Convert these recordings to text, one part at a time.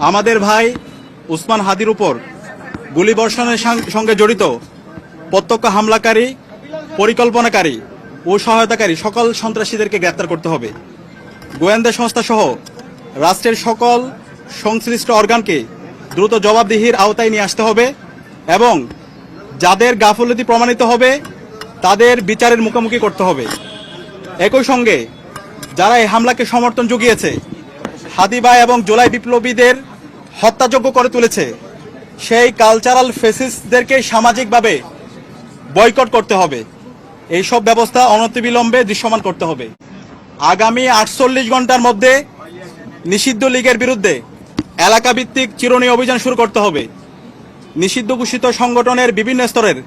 আমাদের ভাই উসমান হাদির উপর গুলিবর্ষণের সাং- সঙ্গে জড়িত, প্রত্যক্ষ হামলাকারী, পরিকল্পনাকারী ও সহায়তাকারী সকল সন্ত্রাসীদেরকে গ্রেপ্তার করতে হবে। গোয়েন্দা সংস্থা সহ রাষ্ট্রের সকল সংশ্লিষ্ট অর্গানকে দ্রুত জবাবদিহির আওতায় নিয়ে আসতে হবে এবং যাদের গাফলতি প্রমাণিত হবে, তাদের বিচারের মুখোমুখি করতে হবে। একই সঙ্গে যারা এই হামলাকে সমর্থন জুগিয়েছে হাদিবা এবং জোলাই বিপ্লবীদের হত্যাযোগ্য করে তুলেছে। সেই কালচারাল ফেসিসদেরকে সামাজিকভাবে বয়কট করতে হবে। এইসব ব্যবস্থা অনতিবিলম্বে দৃশ্যমান করতে হবে। আগামী আটচল্লিশ ঘণ্টার মধ্যে নিষিদ্ধ লীগের বিরুদ্ধে এলাকা ভিত্তিক চিরুনি অভিযান শুরু করতে হবে। নিষিদ্ধ ঘোষিত সংগঠনের বিভিন্ন স্তরের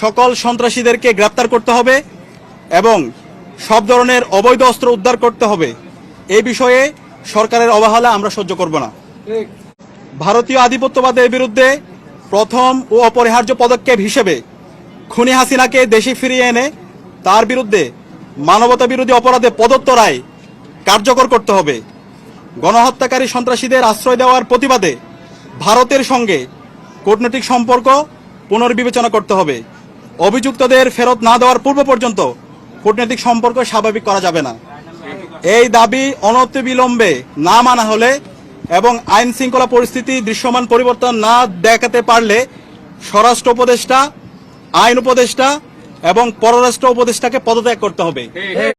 সকল সন্ত্রাসীদেরকে গ্রেপ্তার করতে হবে এবং সব ধরনের অবৈধ অস্ত্র উদ্ধার করতে হবে। এই বিষয়ে সরকারের অবহেলা আমরা সহ্য করব না। ভারতীয় আধিপত্যবাদের বিরুদ্ধে প্রথম ও অপরিহার্য পদক্ষেপ হিসেবে খুনি হাসিনাকে দেশে ফিরিয়ে এনে তার বিরুদ্ধে মানবতা বিরোধী অপরাধে প্রদত্ত রায় কার্যকর করতে হবে। গণহত্যাকারী সন্ত্রাসীদের আশ্রয় দেওয়ার প্রতিবাদে ভারতের সঙ্গে কূটনৈতিক সম্পর্ক পুনর্বিবেচনা করতে হবে। অভিযুক্তদের ফেরত না দেওয়ার পূর্ব পর্যন্ত কূটনৈতিক সম্পর্ক স্বাভাবিক করা যাবে না। এই দাবি অনতিবিলম্বে না মানা হলে এবং আইন শৃঙ্খলা পরিস্থিতি দৃশ্যমান পরিবর্তন না দেখাতে পারলে স্বরাষ্ট্র উপদেষ্টা, আইন উপদেষ্টা এবং পররাষ্ট্র উপদেষ্টাকে পদত্যাগ করতে হবে।